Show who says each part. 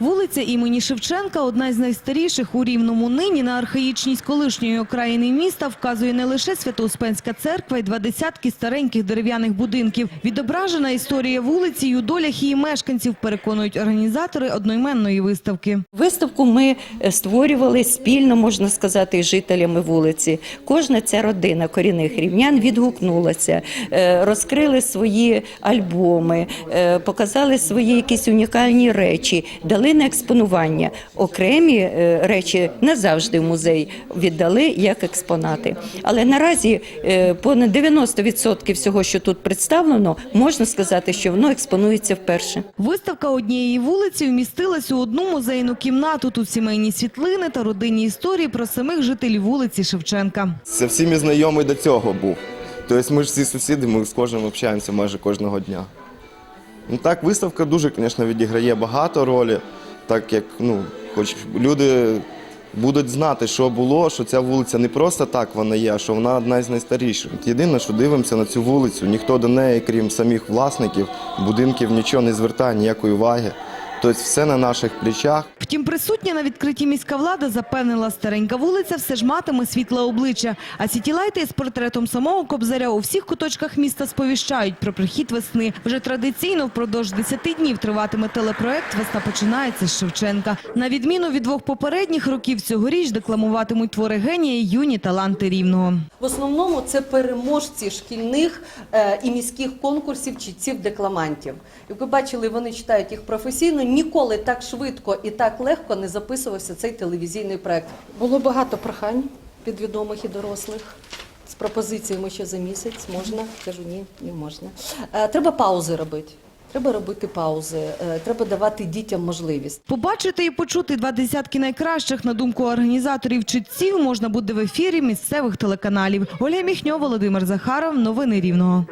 Speaker 1: Вулиця імені Шевченка, одна з найстаріших у Рівному нині на архаїчність колишньої окраїни міста вказує не лише Свято-Успенська церква і два десятки стареньких дерев'яних будинків. Відображена історія вулиці і у долях її мешканців, переконують організатори одноіменної виставки.
Speaker 2: Виставку ми е, створювали спільно, можна сказати, з жителями вулиці. Кожна ця родина корінних рівнян відгукнулася, е, розкрили свої альбоми, е, показали свої якісь унікальні речі, дали на експонування. Окремі е, речі назавжди в музей віддали як експонати. Але наразі е, понад 90% всього, що тут представлено, можна сказати, що воно експонується вперше.
Speaker 1: Виставка однієї вулиці вмістилась у одну музейну кімнату. Тут сімейні світлини та родинні історії про самих жителів вулиці Шевченка.
Speaker 3: Це всіми знайомий до цього був. Тобто ми ж всі сусіди, ми з кожним общаємося майже кожного дня. Ну так, виставка дуже, звісно, відіграє багато ролі, так як ну, хоч люди будуть знати, що було, що ця вулиця не просто так вона є, а що вона одна з найстаріших. Єдине, що дивимося на цю вулицю, ніхто до неї, крім самих власників, будинків, нічого не звертає ніякої уваги. Тобто все на наших плечах.
Speaker 1: Втім, присутня на відкритті міська влада запевнила, старенька вулиця все ж матиме світле обличчя. А сітілайти із портретом самого Кобзаря у всіх куточках міста сповіщають про прихід весни. Вже традиційно впродовж 10 днів триватиме телепроект «Весна починається з Шевченка». На відміну від двох попередніх років цьогоріч декламуватимуть твори генія юні таланти Рівного.
Speaker 4: В основному це переможці шкільних е, і міських конкурсів читців-декламантів. Як ви бачили, вони читають їх професійно. Ніколи так швидко і так легко не записувався цей телевізійний проект. Було багато прохань від відомих і дорослих. З пропозиціями ще за місяць можна. Кажу, ні, не можна. Е, Треба паузи робити. Треба робити паузи, е, треба давати дітям можливість.
Speaker 1: Побачити і почути два десятки найкращих, на думку організаторів читців, можна буде в ефірі місцевих телеканалів. Оля Міхньо, Володимир Захаров. Новини Рівного.